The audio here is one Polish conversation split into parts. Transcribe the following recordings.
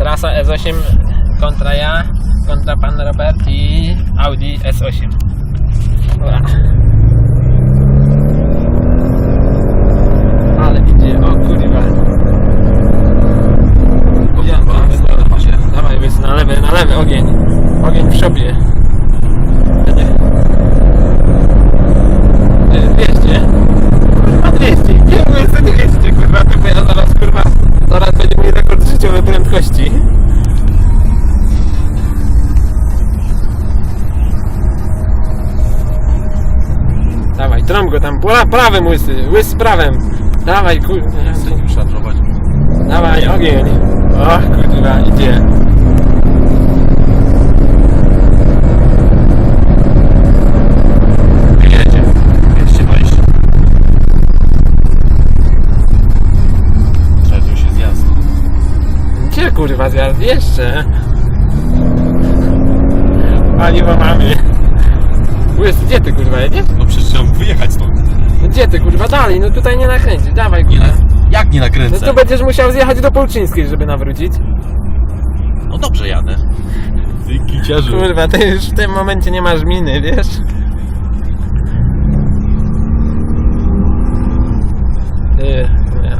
Trasa S8 kontra ja, kontra pan Robert i Audi S8. Ua. Ale idzie, o kurwa. Ja, dawaj, wys na lewy, na lewy, ogień. Ogień w szopie. Trąb go tam, pra, prawym łysy, łys prawem. Dawaj. Chcę nim szarżować. Dawaj, ogień. O, kurwa, idzie. Jedzie. 220. Przedził się zjazd. Gdzie kurwa zjazd? Jeszcze. Paliwo mamy. Łys, gdzie ty kurwa jedziesz? No przecież chciałem wyjechać stąd. No Gdzie ty kurwa? Dalej, no tutaj nie nakręcisz. Dawaj Nie, kurwa. jak nie No nakręcę? to będziesz musiał zjechać do Polczyńskiej, żeby nawrócić. No dobrze jadę. Ty kiciarzu. Kurwa, ty już w tym momencie nie masz miny, wiesz? Ty, nie.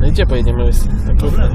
No i gdzie pojedziemy łysy? No Dobra.